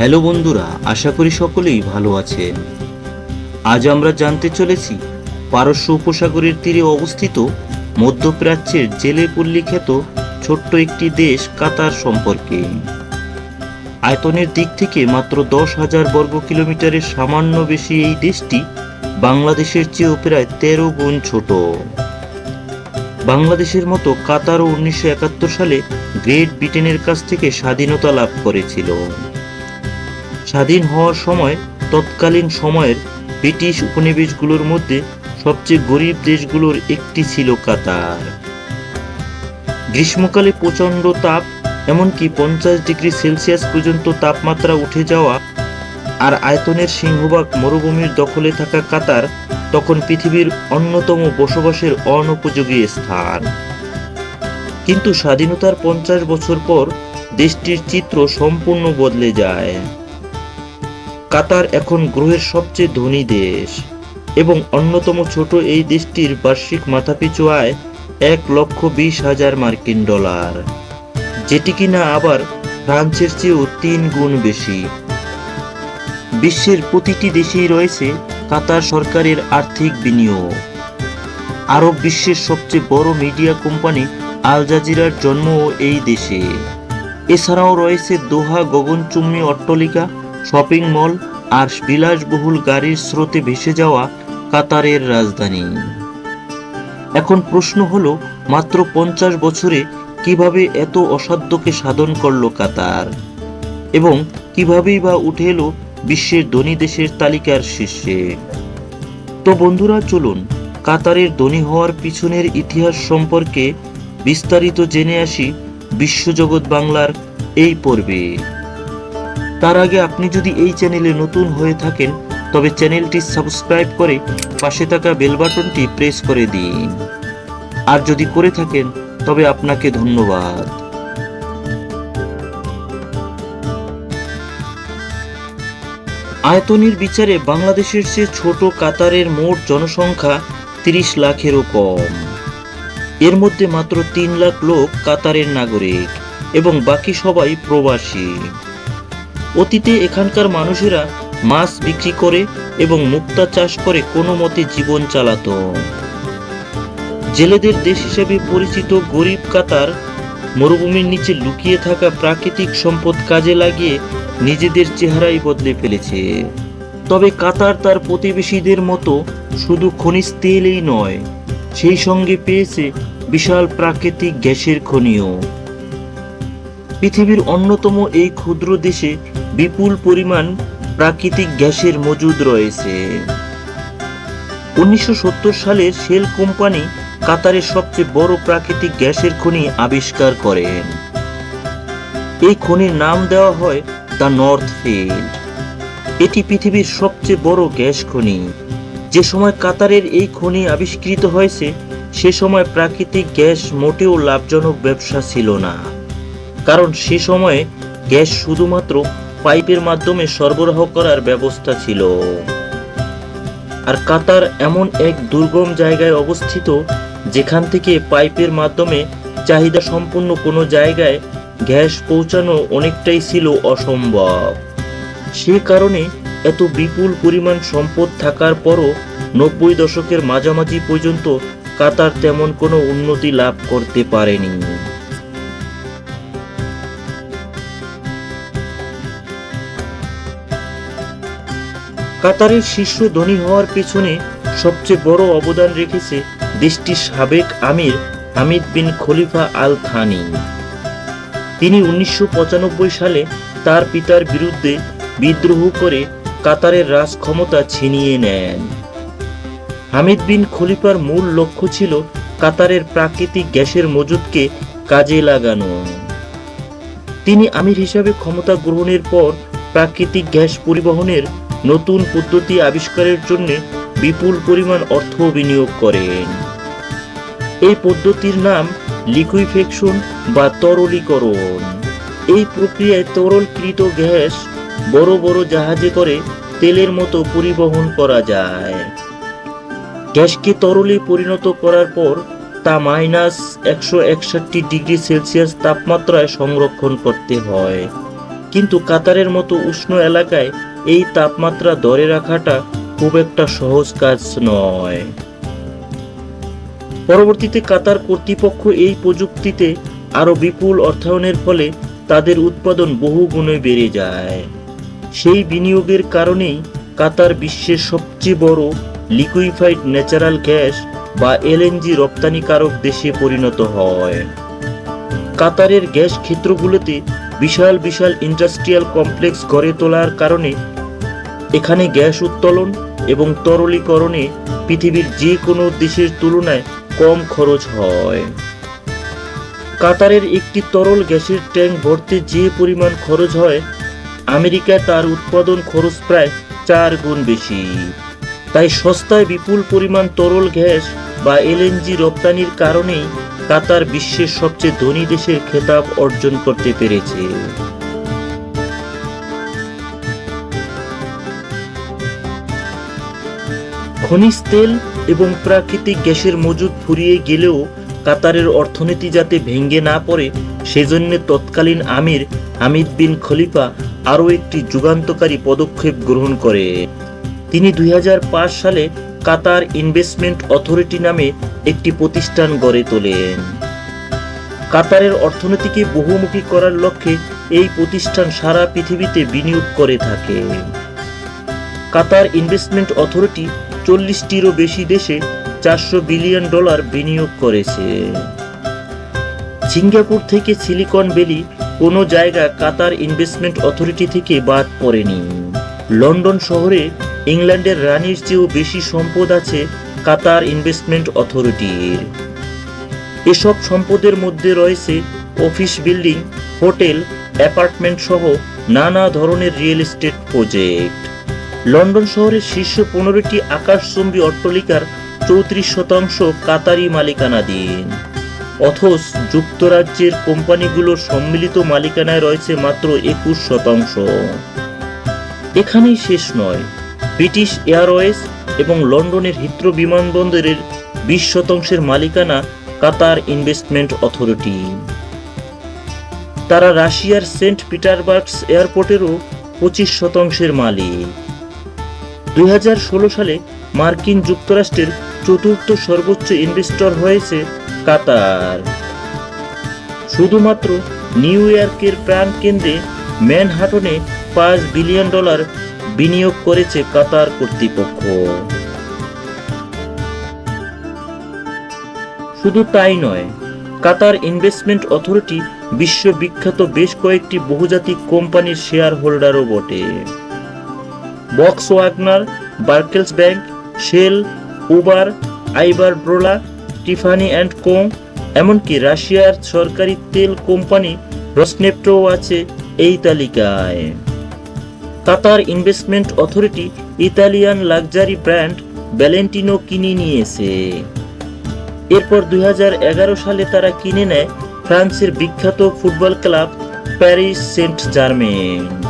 Hello বন্ধুরা, আশা করি সকলেই ভালো আছেন আজ আমরা জানতে চলেছি, পারস্য উপসাগরের তীরে অবস্থিত মধ্যপ্রাচ্যের জেলে পল্লী খ্যাত ছোট্ট একটি দেশ কাতার সম্পর্কে। আয়তনের দিক থেকে মাত্র দশ হাজার বর্গ কিলোমিটারের সামান্য বেশি এই দেশটি বাংলাদেশের চেয়েও প্রায় তেরো গুণ ছোট। বাংলাদেশের মতো কাতারও উনিশশো একাত্তর সালে গ্রেট ব্রিটেনের কাছ থেকে স্বাধীনতা লাভ করেছিল। স্বাধীন হওয়ার সময় তৎকালীন সময়ের ব্রিটিশ উপনিবেশগুলোর মধ্যে সবচেয়ে গরিব দেশগুলোর একটি ছিল কাতার। গ্রীষ্মকালে প্রচণ্ড তাপ, এমনকি পঞ্চাশ ডিগ্রি সেলসিয়াস পর্যন্ত তাপমাত্রা উঠে যাওয়া আর আয়তনের সিংহভাগ মরুভূমির দখলে থাকা কাতার তখন পৃথিবীর অন্যতম বসবাসের অনুপযোগী স্থান। কিন্তু স্বাধীনতার পঞ্চাশ বছর পর দেশটির চিত্র সম্পূর্ণ বদলে যায়। কাতার এখন গ্রহের সবচেয়ে ধনী দেশ এবং অন্যতম ছোট এই দেশটির বার্ষিক মাথাপিছু আয় এক লক্ষ বিশ হাজার মার্কিন ডলার, যেটি কিনা আবার ফ্রান্সের চেয়েও তিন গুণ বেশি। বিশ্বের প্রতিটি দেশেই রয়েছে কাতার সরকারের আর্থিক বিনিয়োগ। আরব বিশ্বের সবচেয়ে বড় মিডিয়া কোম্পানি আল জাজিরার জন্মও এই দেশে। এছাড়াও রয়েছে দোহা গগনচুম্বী অট্টালিকা শপিং মল আর বিলাসবহুল গাড়ির স্রোতে ভেসে যাওয়া কাতারের রাজধানী। এখন প্রশ্ন হলো, মাত্র পঞ্চাশ বছরে কীভাবে এত অসাধ্যকে সাধন করল কাতার? এবং কিভাবেই বা উঠে এলো বিশ্বের ধনী দেশের তালিকার শীর্ষে? তো বন্ধুরা, চলুন কাতারের ধনী হওয়ার পিছনের ইতিহাস সম্পর্কে বিস্তারিত জেনে আসি বিশ্বজগৎ বাংলার এই পর্বে। তার আগে আপনি যদি এই চ্যানেলে নতুন হয়ে থাকেন, তবে চ্যানেলটি সাবস্ক্রাইব করে পাশে থাকা বেল বাটনটি প্রেস করে দিন। আর যদি করে থাকেন, তবে আপনাকে ধন্যবাদ। আয়তনের বিচারে বাংলাদেশের চেয়ে ছোট কাতারের মোট জনসংখ্যা তিরিশ লাখেরও কম। এর মধ্যে মাত্র তিন লাখ লোক কাতারের নাগরিক এবং বাকি সবাই প্রবাসী। অতীতে এখানকার মানুষেরা মাছ বিক্রি করে এবং মুক্তা চাষ করে কোনো মতে জীবন চালাতো। জেলেদের দেশ হিসেবে পরিচিত গরিব কাতার মরুভূমির নিচে লুকিয়ে থাকা প্রাকৃতিক সম্পদ কাজে লাগিয়ে নিজেদের চেহারাই বদলে ফেলেছে। তবে কাতার তার প্রতিবেশীদের মতো শুধু খনিজ তেলই নয়, সেই সঙ্গে পেয়েছে বিশাল প্রাকৃতিক গ্যাসের খনিও। পৃথিবীর অন্যতম এই ক্ষুদ্র দেশে বিপুল পরিমাণ প্রাকৃতিক গ্যাসের মজুদ রয়েছে। উনিশশো সালের শেল কোম্পানি কাতারের সবচেয়ে বড় প্রাকৃতিক গ্যাসের খনি আবিষ্কার করেন। এই খনির নাম দেওয়া হয় দ্য নর্থ ফিল্ড। এটি পৃথিবীর সবচেয়ে বড় গ্যাস খনি। যে সময় কাতারের এই খনি আবিষ্কৃত হয়েছে, সে সময় প্রাকৃতিক গ্যাস মোটেও লাভজনক ব্যবসা ছিল না। কারণ সে সময়ে গ্যাস শুধুমাত্র পাইপের মাধ্যমে সরবরাহ করার ব্যবস্থা ছিল। আর কাতার এমন এক দুর্গম জায়গায় অবস্থিত, যেখান থেকে পাইপের মাধ্যমে চাহিদা সম্পূর্ণ কোনো জায়গায় গ্যাস পৌঁছানো অনেকটাই ছিল অসম্ভব। সে কারণে এত বিপুল পরিমাণ সম্পদ থাকার পরও নব্বই দশকের মাঝামাঝি পর্যন্ত কাতার তেমন কোনো উন্নতি লাভ করতে পারেনি। কাতারের শীর্ষ ধনী হওয়ার পেছনে সবচেয়ে বড় অবদান রেখেছে দেশটির সাবেক আমির হামিদ বিন খলিফা আল থানি তিনি উনিশশো সালে তার পিতার বিরুদ্ধে বিদ্রোহ করে কাতারের রাজ ক্ষমতা ছিনিয়ে নেন। হামিদ বিন খলিফার মূল লক্ষ্য ছিল কাতারের প্রাকৃতিক গ্যাসের মজুদকে কাজে লাগানো। তিনি আমির হিসাবে ক্ষমতা গ্রহণের পর প্রাকৃতিক গ্যাস পরিবহনের নতুন পদ্ধতি আবিষ্কারের জন্য বিপুল পরিমাণ অর্থ বিনিয়োগ করেন। এই পদ্ধতির নাম লিকুইফেকশন বা তরলীকরণ। এই প্রক্রিয়ায় তরলকৃত গ্যাস বড় বড় জাহাজে করে তেলের মতো পরিবহন করা যায়। গ্যাসকে তরলে পরিণত করার পর তা মাইনাস একশো একষট্টি ডিগ্রি সেলসিয়াস তাপমাত্রায় সংরক্ষণ করতে হয়। কিন্তু কাতারের মতো উষ্ণ এলাকায় এই তাপমাত্রা ধরে রাখাটা খুব একটা সহজ কাজ নয়। পরবর্তীতে কাতার কর্তৃপক্ষ এই প্রযুক্তিতে আরও বিপুল অর্থায়নের ফলে তাদের উৎপাদন বহু গুণে বেড়ে যায়। সেই বিনিয়োগের কারণেই কাতার বিশ্বের সবচেয়ে বড় লিকুইফাইড ন্যাচারাল গ্যাস বা এলএনজি রপ্তানিকারক দেশে পরিণত হয়। কাতারের গ্যাস ক্ষেত্রগুলোতে বিশাল বিশাল ইন্ডাস্ট্রিয়াল কমপ্লেক্স গড়ে তোলার কারণে এখানে গ্যাস উত্তোলন এবং তরলীকরণে পৃথিবীর যে কোনো দেশের তুলনায় কম খরচ হয়। কাতারের একটি তরল গ্যাসের ট্যাঙ্ক ভরতে যে পরিমাণ খরচ হয়, আমেরিকায় তার উৎপাদন খরচ প্রায় চার গুণ বেশি। তাই সস্তায় বিপুল পরিমাণ তরল গ্যাস বা এলএনজি রপ্তানির কারণেই কাতার বিশ্বের সবচেয়ে ধনী দেশের খেতাব অর্জন করতে পেরেছে। খনিজ তেল এবং প্রাকৃতিক গ্যাসের মজুদ ফুরিয়ে গেলেও কাতারের অর্থনীতি যাতে ভেঙে না পড়ে, সেজন্য তৎকালীন আমির হামিদ বিন খলিফা আরও একটি যুগান্তকারী পদক্ষেপ গ্রহণ করে। তিনি দুই সালে কাতার ইনভেস্টমেন্ট অথরিটি নামে একটি প্রতিষ্ঠান গড়ে তোলেন। কাতারের অর্থনীতিকে বহুমুখী করার লক্ষ্যে এই প্রতিষ্ঠান সারা পৃথিবীতে বিনিয়োগ করে থাকে। কাতার ইনভেস্টমেন্ট অথরিটি চল্লিশটিরও বেশি দেশে চারশো বিলিয়ন ডলার বিনিয়োগ করেছে। সিঙ্গাপুর থেকে সিলিকন ভ্যালি কোনো জায়গা কাতার ইনভেস্টমেন্ট অথরিটি থেকে বাদ পড়েনি। লন্ডন শহরে ইংল্যান্ডের রানীর চেয়েও বেশি সম্পদ আছে কাতার ইনভেস্টমেন্ট অথরিটির। এসব সম্পদের মধ্যে রয়েছে অফিস বিল্ডিং, হোটেল, অ্যাপার্টমেন্ট সহ নানা ধরনের রিয়েল এস্টেট প্রজেক্ট। লন্ডন শহরের শীর্ষ পনেরোটি আকাশচুম্বী অট্টালিকার চৌত্রিশ শতাংশ কাতারি মালিকানাধীন। অথচ যুক্তরাজ্যের কোম্পানিগুলোর সম্মিলিত মালিকানায় রয়েছে মাত্র একুশ শতাংশ। এখানেই শেষ নয়। ব্রিটিশ এয়ারওয়েজ এবং লন্ডনের হিথ্রো বিমানবন্দরের বিশ শতাংশের মালিকানা কাতার ইনভেস্টমেন্ট অথরিটি। তারা রাশিয়ার সেন্ট পিটারবার্গস এয়ারপোর্টেরও পঁচিশ শতাংশের মালিক। দু হাজার ষোলো সালে মার্কিন যুক্তরাষ্ট্রের চতুর্থ সর্বোচ্চ ইনভেস্টর হয়েছে কাতার। শুধুমাত্র নিউ ইয়র্কের প্রাণ কেন্দ্রে ম্যানহাটনে পাঁচ বিলিয়ন ডলার বিনিয়োগ করেছে কাতার কর্তৃপক্ষ। শুধু তাই নয়, কাতার ইনভেস্টমেন্ট অথরিটি বিশ্ববিখ্যাত বেশ কয়েকটি বহুজাতিক কোম্পানির শেয়ার হোল্ডারও বটে। Volkswagen Barclays bank Shell Uber আইবার ব্রোলা টিফানি অ্যান্ড কোং এমনকি রাশিয়ার সরকারি তেল কোম্পানি রসনেপ্টও আছে এই তালিকায়। Qatar Investment Authority Italian luxury brand Valentino কিনে নিয়েছে। এরপর দু হাজার এগারো সালে তারা কিনে নেয় ফ্রান্সের বিখ্যাত football club Paris Saint Germain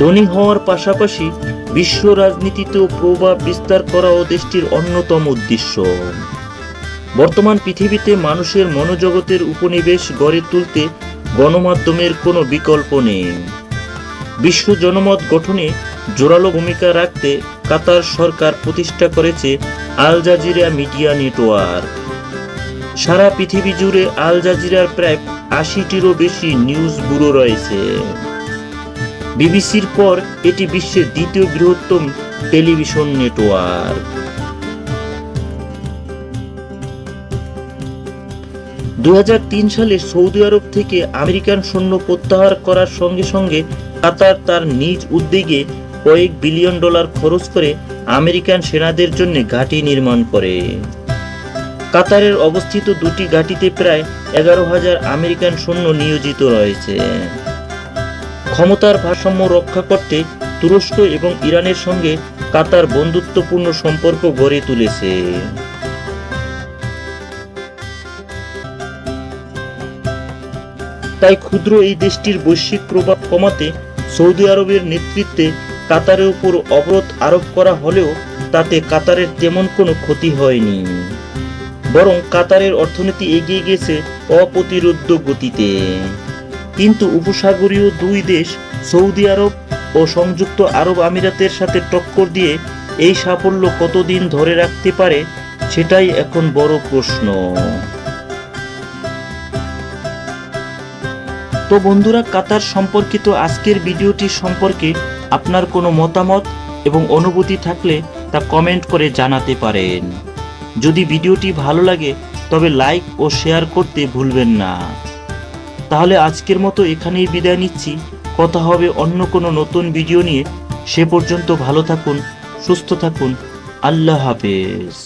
ধনী হওয়ার পাশাপাশি বিশ্ব রাজনীতিতেও প্রভাব বিস্তার করাও দেশটির অন্যতম উদ্দেশ্য। বর্তমান পৃথিবীতে মানুষের মনোজগতের উপনিবেশ গড়ে তুলতে গণমাধ্যমের কোনো বিকল্প নেই। বিশ্ব জনমত গঠনে জোরালো ভূমিকা রাখতে কাতার সরকার প্রতিষ্ঠা করেছে আল জাজিরা মিডিয়া নেটওয়ার্ক। সারা পৃথিবী জুড়ে আল জাজিরার প্রায় আশিটিরও বেশি নিউজ ব্যুরো রয়েছে। বিবিসির পর এটি বিশ্বের দ্বিতীয় বৃহত্তম টেলিভিশন নেটওয়ার্ক। দু হাজার তিন সালে সৌদি আরব থেকে আমেরিকান সৈন্য প্রত্যাহার করার সঙ্গে সঙ্গে কাতার তার নিজ উদ্যোগে কয়েক বিলিয়ন ডলার খরচ করে আমেরিকান সেনাদের জন্য ঘাঁটি নির্মাণ করে। কাতারের অবস্থিত দুটি ঘাঁটিতে প্রায় এগারো হাজার আমেরিকান সৈন্য নিয়োজিত রয়েছে। ক্ষমতার ভারসাম্য রক্ষা করতে তুরস্ক এবং ইরানের সঙ্গে কাতার বন্ধুত্বপূর্ণ সম্পর্ক গড়ে তুলেছে। তাই ক্ষুদ্র এই দেশটির বৈশ্বিক প্রভাব কমাতে সৌদি আরবের নেতৃত্বে কাতারের উপর অবরোধ আরোপ করা হলেও তাতে কাতারের তেমন কোনো ক্ষতি হয়নি। বরং কাতারের অর্থনীতি এগিয়ে গেছে অপ্রতিরোধ্য গতিতে। কিন্তু উপসাগরীয় দুই দেশ, সৌদি আরব ও সংযুক্ত আরব আমিরাতের সাথে টক্কর দিয়ে এই সাফল্য কতদিন ধরে রাখতে পারে, সেটাই এখন বড় প্রশ্ন। তো বন্ধুরা, কাতার সম্পর্কিত আজকের ভিডিওটি সম্পর্কে আপনার কোনো মতামত এবং অনুভূতি থাকলে তা কমেন্ট করে জানাতে পারেন। যদি ভিডিওটি ভালো লাগে, তবে লাইক ও শেয়ার করতে ভুলবেন না। তাহলে আজকের মতো এখানেই বিদায় নিচ্ছি। কথা হবে অন্য কোনো নতুন ভিডিও নিয়ে। সে পর্যন্ত ভালো থাকুন, সুস্থ থাকুন। আল্লাহ হাফেজ।